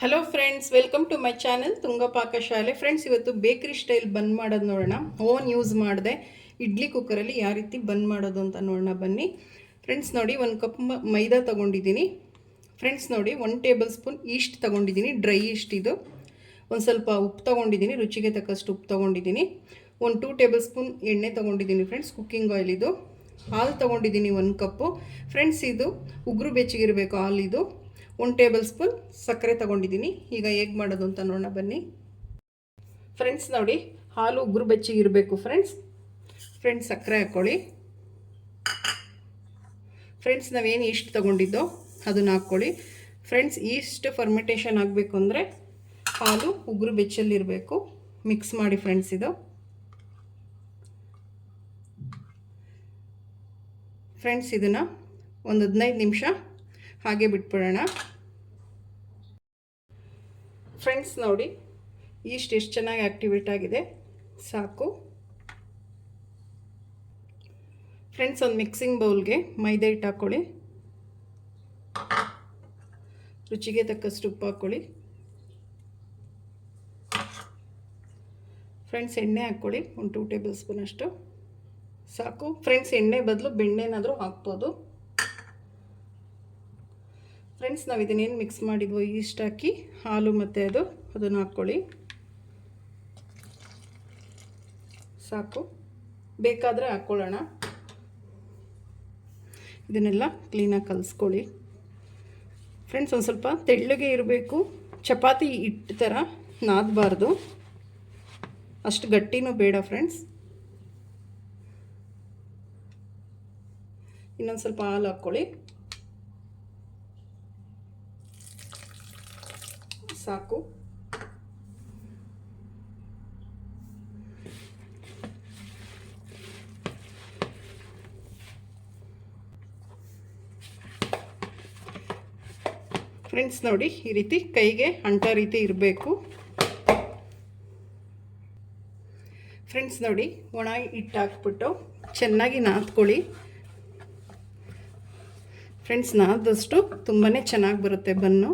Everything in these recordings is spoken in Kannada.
Hello friends welcome to my channel Tunga Pakashale friends ಇವತ್ತು ಬೇಕ್ರಿ ಸ್ಟೈಲ್ ಬಂದ್ ಮಾಡೋದು ನೋಡೋಣ. ಓನ್ ಯೂಸ್ ಮಾಡಿದೆ. ಇಡ್ಲಿ ಕುಕ್ಕರಲ್ಲಿ ಯಾವ ರೀತಿ ಬಂದ್ ಮಾಡೋದು ಅಂತ ನೋಡೋಣ ಬನ್ನಿ. ಫ್ರೆಂಡ್ಸ್ ನೋಡಿ ಒಂದು ಕಪ್ ಮೈದಾ ತೊಗೊಂಡಿದ್ದೀನಿ. ಫ್ರೆಂಡ್ಸ್ ನೋಡಿ ಒನ್ ಟೇಬಲ್ ಸ್ಪೂನ್ ಈಸ್ಟ್ ತೊಗೊಂಡಿದ್ದೀನಿ ಡ್ರೈ ಈಸ್ಟ್ ಇದು. ಒಂದು ಸ್ವಲ್ಪ ಉಪ್ಪು ತೊಗೊಂಡಿದ್ದೀನಿ, ರುಚಿಗೆ ತಕ್ಕಷ್ಟು ಉಪ್ಪು ತೊಗೊಂಡಿದ್ದೀನಿ. ಒಂದು ಟೂ ಟೇಬಲ್ ಸ್ಪೂನ್ ಎಣ್ಣೆ ತೊಗೊಂಡಿದ್ದೀನಿ ಫ್ರೆಂಡ್ಸ್ ಕುಕ್ಕಿಂಗ್ ಆಯಿಲ್ ಇದು. ಹಾಲು ತೊಗೊಂಡಿದ್ದೀನಿ ಒಂದು ಕಪ್ಪು ಫ್ರೆಂಡ್ಸ್ ಇದು ಉಗುರು ಬೆಚ್ಚಗಿರಬೇಕು ಹಾಲು ಇದು. ಒಂದು ಟೇಬಲ್ ಸ್ಪೂನ್ ಸಕ್ಕರೆ ತಗೊಂಡಿದ್ದೀನಿ. ಈಗ ಹೇಗೆ ಮಾಡೋದು ಅಂತ ನೋಡೋಣ, ಬನ್ನಿ. ಫ್ರೆಂಡ್ಸ್ ನೋಡಿ, ಹಾಲು ಉಗುರು ಬೆಚ್ಚಗಿರಬೇಕು ಫ್ರೆಂಡ್ಸ್ ಫ್ರೆಂಡ್ಸ್ ಸಕ್ಕರೆ ಹಾಕ್ಕೊಳ್ಳಿ ಫ್ರೆಂಡ್ಸ್ ನಾವೇನು ಈಸ್ಟ್ ತೊಗೊಂಡಿದ್ದೋ ಅದನ್ನು ಹಾಕ್ಕೊಳ್ಳಿ ಫ್ರೆಂಡ್ಸ್ ಈಸ್ಟ್ ಫರ್ಮೆಂಟೇಷನ್ ಆಗಬೇಕು ಅಂದರೆ ಹಾಲು ಉಗುರು ಬೆಚ್ಚಲ್ಲಿರಬೇಕು ಮಿಕ್ಸ್ ಮಾಡಿ ಫ್ರೆಂಡ್ಸ್ ಇದು. ಫ್ರೆಂಡ್ಸ್ ಇದನ್ನು ಒಂದು ಹದಿನೈದು ನಿಮಿಷ ಹಾಗೆ ಬಿಟ್ಬಿಡೋಣ. ಫ್ರೆಂಡ್ಸ್ ನೋಡಿ, ಈಸ್ಟ್ ಎಷ್ಟು ಚೆನ್ನಾಗಿ ಆ್ಯಕ್ಟಿವೇಟ್ ಆಗಿದೆ. ಸಾಕು. ಫ್ರೆಂಡ್ಸ್, ಒಂದು ಮಿಕ್ಸಿಂಗ್ ಬೌಲ್ಗೆ ಮೈದಾ ಹಿಟ್ಟು ಹಾಕ್ಕೊಳ್ಳಿ ರುಚಿಗೆ ತಕ್ಕಷ್ಟು ಉಪ್ಪು ಹಾಕ್ಕೊಳ್ಳಿ ಫ್ರೆಂಡ್ಸ್, ಎಣ್ಣೆ ಹಾಕ್ಕೊಳ್ಳಿ ಒಂದು ಟೂ ಟೇಬಲ್ ಸ್ಪೂನ್ ಸಾಕು. ಫ್ರೆಂಡ್ಸ್, ಎಣ್ಣೆ ಬದಲು ಬೆಣ್ಣೆನಾದರೂ ಹಾಕ್ಬೋದು. ಫ್ರೆಂಡ್ಸ್ ನಾವು ಇದನ್ನೇನು ಮಿಕ್ಸ್ ಮಾಡಿದ್ವೋ ಈಸ್ಟ್ ಹಾಕಿ, ಹಾಲು ಮತ್ತು ಅದು, ಅದನ್ನು ಹಾಕ್ಕೊಳ್ಳಿ. ಸಾಕು. ಬೇಕಾದರೆ ಹಾಕ್ಕೊಳ್ಳೋಣ. ಇದನ್ನೆಲ್ಲ ಕ್ಲೀನಾಗಿ ಕಲಿಸ್ಕೊಳ್ಳಿ. ಫ್ರೆಂಡ್ಸ್ ಒಂದು ಸ್ವಲ್ಪ ತೆಳ್ಳಗೆ ಇರಬೇಕು. ಚಪಾತಿ ಹಿಟ್ಟು ಥರ ನಾದಬಾರ್ದು. ಅಷ್ಟು ಗಟ್ಟಿನೂ ಬೇಡ ಫ್ರೆಂಡ್ಸ್ ಇನ್ನೊಂದು ಸ್ವಲ್ಪ ಹಾಲು ಹಾಕ್ಕೊಳ್ಳಿ. ಸಾಕು. ಫ್ರೆಂಡ್ಸ್ ನೋಡಿ, ಈ ರೀತಿ ಕೈಗೆ ಅಂಟ ರೀತಿ ಇರಬೇಕು. ಫ್ರೆಂಡ್ಸ್ ನೋಡಿ, ಒಣ ಹಿಟ್ಟು ಹಾಕ್ಬಿಟ್ಟು ಚೆನ್ನಾಗಿ ನಾದ್ಕೊಳ್ಳಿ. ಫ್ರೆಂಡ್ಸ್ ನಾದಷ್ಟು ತುಂಬಾ ಚೆನ್ನಾಗಿ ಬರುತ್ತೆ ಬನ್ನು.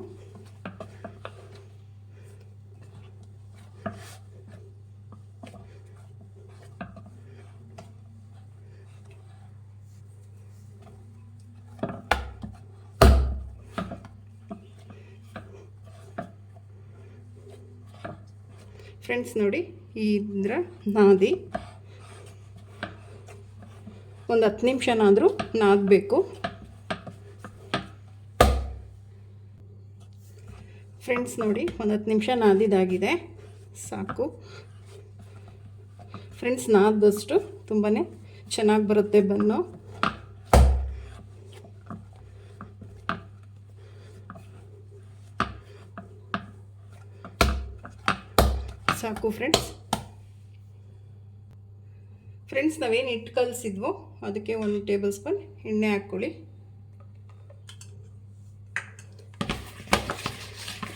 ಫ್ರೆಂಡ್ಸ್ ನೋಡಿ ಇದ್ರ ನಾದಿ. ಒಂದು ಹತ್ತು ನಿಮಿಷನಾದರೂ ನಾದಬೇಕು. ಫ್ರೆಂಡ್ಸ್ ನೋಡಿ, ಒಂದು ಹತ್ತು ನಿಮಿಷ ನಾದಿದಾಗಿದೆ. ಸಾಕು. ಫ್ರೆಂಡ್ಸ್ ನಾದಷ್ಟು ತುಂಬಾ ಚೆನ್ನಾಗಿ ಬರುತ್ತೆ ಬನ್ನು. ಸಾಕು ಫ್ರೆಂಡ್ಸ್ ಫ್ರೆಂಡ್ಸ್ ನಾವೇನು ಹಿಟ್ಟು ಕಲಿಸಿದ್ವೋ ಅದಕ್ಕೆ ಒಂದು ಟೇಬಲ್ ಸ್ಪೂನ್ ಎಣ್ಣೆ ಹಾಕ್ಕೊಳ್ಳಿ.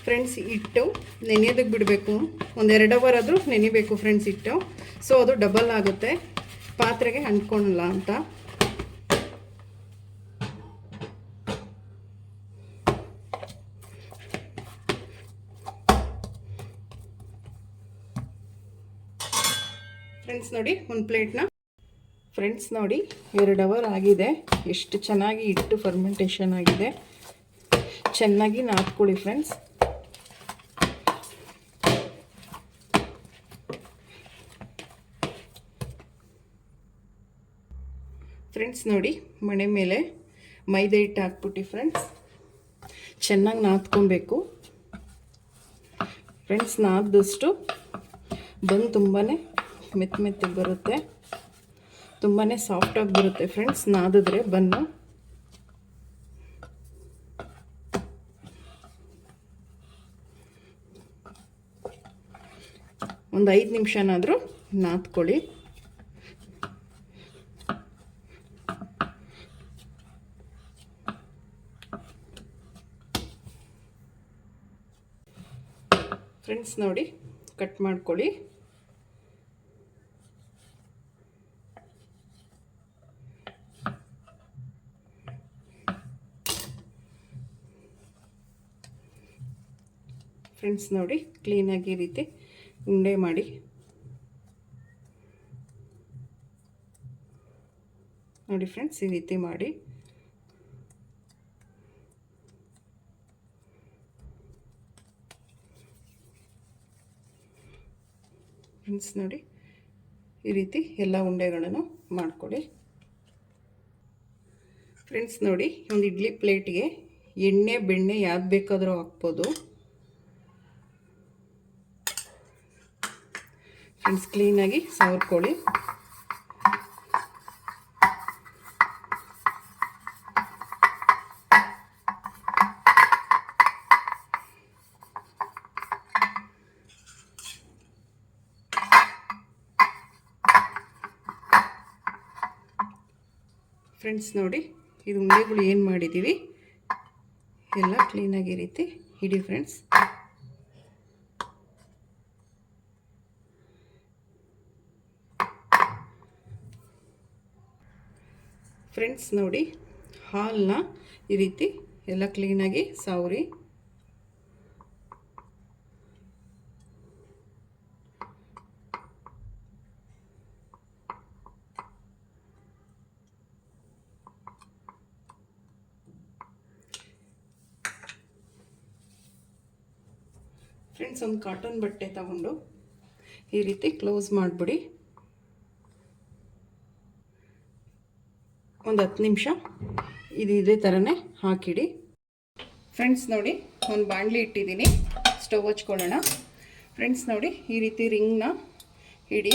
ಫ್ರೆಂಡ್ಸ್ ಇಟ್ಟು ನೆನೆಯೋದಕ್ಕೆ ಬಿಡಬೇಕು. ಒಂದೆರಡು ಅವರ್ ಆದರೂ ನೆನಿಬೇಕು ಫ್ರೆಂಡ್ಸ್ ಇಟ್ಟು. ಸೊ ಅದು ಡಬಲ್ ಆಗುತ್ತೆ. ಪಾತ್ರೆಗೆ ಅಂಟ್ಕೊಳಲ್ಲ ಅಂತ. ಫ್ರೆಂಡ್ಸ್ ನೋಡಿ, ಒಂದು ಪ್ಲೇಟ್ನ ಫ್ರೆಂಡ್ಸ್ ನೋಡಿ, ಎರಡು ಅವರ್ ಆಗಿದೆ. ಎಷ್ಟು ಚೆನ್ನಾಗಿ ಇಟ್ಟು ಫರ್ಮೆಂಟೇಷನ್ ಆಗಿದೆ. ಚೆನ್ನಾಗಿ ನಾದ್ಕೊಳ್ಳಿ ಫ್ರೆಂಡ್ಸ್ ಫ್ರೆಂಡ್ಸ್ ನೋಡಿ, ಮಣೆ ಮೇಲೆ ಮೈದಾ ಹಿಟ್ಟು ಹಾಕ್ಬಿಟ್ಟು ಫ್ರೆಂಡ್ಸ್ ಚೆನ್ನಾಗಿ ನಾದ್ಕೊಬೇಕು. ಫ್ರೆಂಡ್ಸ್ ನಾದಷ್ಟು ಬಂದು ತುಂಬಾ ಮೆತ್ತ ಮೆತ್ತಗೆ ಬರುತ್ತೆ ತುಂಬಾ ಸಾಫ್ಟಾಗಿ ಬರುತ್ತೆ ಫ್ರೆಂಡ್ಸ್ ನಾದಿದ್ರೆ ಬನ್ನು. ಒಂದು ಐದು ನಿಮಿಷನಾದರೂ ನಾದ್ಕೊಳ್ಳಿ. ಫ್ರೆಂಡ್ಸ್ ನೋಡಿ ಕಟ್ ಮಾಡ್ಕೊಳ್ಳಿ. ಫ್ರೆಂಡ್ಸ್ ನೋಡಿ ಕ್ಲೀನಾಗಿ ಈ ರೀತಿ ಉಂಡೆ ಮಾಡಿ. ನೋಡಿ ಫ್ರೆಂಡ್ಸ್ ಈ ರೀತಿ ಮಾಡಿ. ಫ್ರೆಂಡ್ಸ್ ನೋಡಿ, ಈ ರೀತಿ ಎಲ್ಲ ಉಂಡೆಗಳನ್ನು ಮಾಡಿಕೊಡಿ ಫ್ರೆಂಡ್ಸ್ ನೋಡಿ, ಒಂದು ಇಡ್ಲಿ ಪ್ಲೇಟ್ಗೆ ಎಣ್ಣೆ, ಬೆಣ್ಣೆ ಯಾವ್ದು ಬೇಕಾದರೂ ಹಾಕ್ಬೋದು. ಫ್ರೆಂಡ್ಸ್ ಕ್ಲೀನಾಗಿ ಸವರ್ಕೊಳ್ಳಿ. ಫ್ರೆಂಡ್ಸ್ ನೋಡಿ ಇದು ಉಂಡೆಗಳು ಏನು ಮಾಡಿದ್ದೀವಿ ಎಲ್ಲ ಕ್ಲೀನಾಗಿ ರೀತಿ ಇಡಿ ಫ್ರೆಂಡ್ಸ್ ಫ್ರೆಂಡ್ಸ್ ನೋಡಿ ಹಾಲನ್ನ ಈ ರೀತಿ ಎಲ್ಲ ಕ್ಲೀನಾಗಿ ಸಾವ್ರಿ. ಫ್ರೆಂಡ್ಸ್ ಒಂದು ಕಾಟನ್ ಬಟ್ಟೆ ತಗೊಂಡು ಈ ರೀತಿ ಕ್ಲೋಸ್ ಮಾಡಿಬಿಡಿ. ಒಂದು ಹತ್ತು ನಿಮಿಷ ಇದು ಇದೇ ಥರನೇ ಹಾಕಿಡಿ. ಫ್ರೆಂಡ್ಸ್ ನೋಡಿ, ಒಂದು ಬಾಣಲಿ ಇಟ್ಟಿದ್ದೀನಿ. ಸ್ಟವ್ ಹಚ್ಕೊಳ್ಳೋಣ. ಫ್ರೆಂಡ್ಸ್ ನೋಡಿ, ಈ ರೀತಿ ರಿಂಗ್ನ ಇಡಿ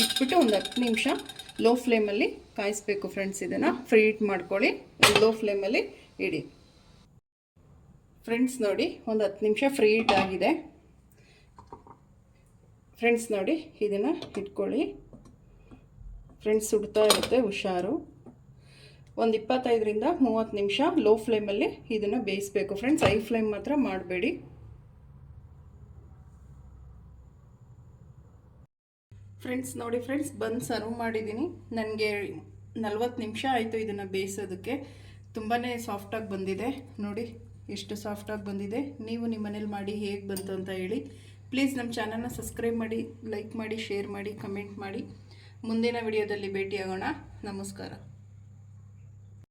ಇಟ್ಬಿಟ್ಟು ಒಂದು ಹತ್ತು ನಿಮಿಷ ಲೋ ಫ್ಲೇಮಲ್ಲಿ ಕಾಯಿಸ್ಬೇಕು ಫ್ರೆಂಡ್ಸ್ ಇದನ್ನು. ಫ್ರೀ ಹೀಟ್ ಮಾಡ್ಕೊಳ್ಳಿ. ಲೋ ಫ್ಲೇಮಲ್ಲಿ ಇಡಿ. ಫ್ರೆಂಡ್ಸ್ ನೋಡಿ, ಒಂದು ಹತ್ತು ನಿಮಿಷ ಫ್ರೀ ಹೀಟ್ ಆಗಿದೆ. ಫ್ರೆಂಡ್ಸ್ ನೋಡಿ, ಇದನ್ನು ಇಟ್ಕೊಳ್ಳಿ. ಫ್ರೆಂಡ್ಸ್ ಸುಡ್ತಾ ಇರುತ್ತೆ, ಹುಷಾರು. ಒಂದು ಇಪ್ಪತ್ತೈದರಿಂದ ಮೂವತ್ತು ನಿಮಿಷ ಲೋ ಫ್ಲೇಮಲ್ಲಿ ಇದನ್ನು ಬೇಯಿಸಬೇಕು. ಫ್ರೆಂಡ್ಸ್ ಐ ಫ್ಲೇಮ್ ಮಾತ್ರ ಮಾಡಬೇಡಿ. ಫ್ರೆಂಡ್ಸ್ ನೋಡಿ ಫ್ರೆಂಡ್ಸ್ ಬಂದು ಸರ್ವ್ ಮಾಡಿದ್ದೀನಿ ನನಗೆ ನಲ್ವತ್ತು ನಿಮಿಷ ಆಯಿತು ಇದನ್ನು ಬೇಯಿಸೋದಕ್ಕೆ. ತುಂಬಾ ಸಾಫ್ಟಾಗಿ ಬಂದಿದೆ. ನೋಡಿ, ಎಷ್ಟು ಸಾಫ್ಟಾಗಿ ಬಂದಿದೆ. ನೀವು ನಿಮ್ಮ ಮನೇಲಿ ಮಾಡಿ ಹೇಗೆ ಬಂತು ಅಂತ ಹೇಳಿ. ಪ್ಲೀಸ್ ನಮ್ಮ ಚಾನಲ್ನ ಸಬ್ಸ್ಕ್ರೈಬ್ ಮಾಡಿ ಲೈಕ್ ಮಾಡಿ ಶೇರ್ ಮಾಡಿ ಕಮೆಂಟ್ ಮಾಡಿ. ಮುಂದಿನ ವಿಡಿಯೋದಲ್ಲಿ ಭೇಟಿಯಾಗೋಣ. ನಮಸ್ಕಾರ.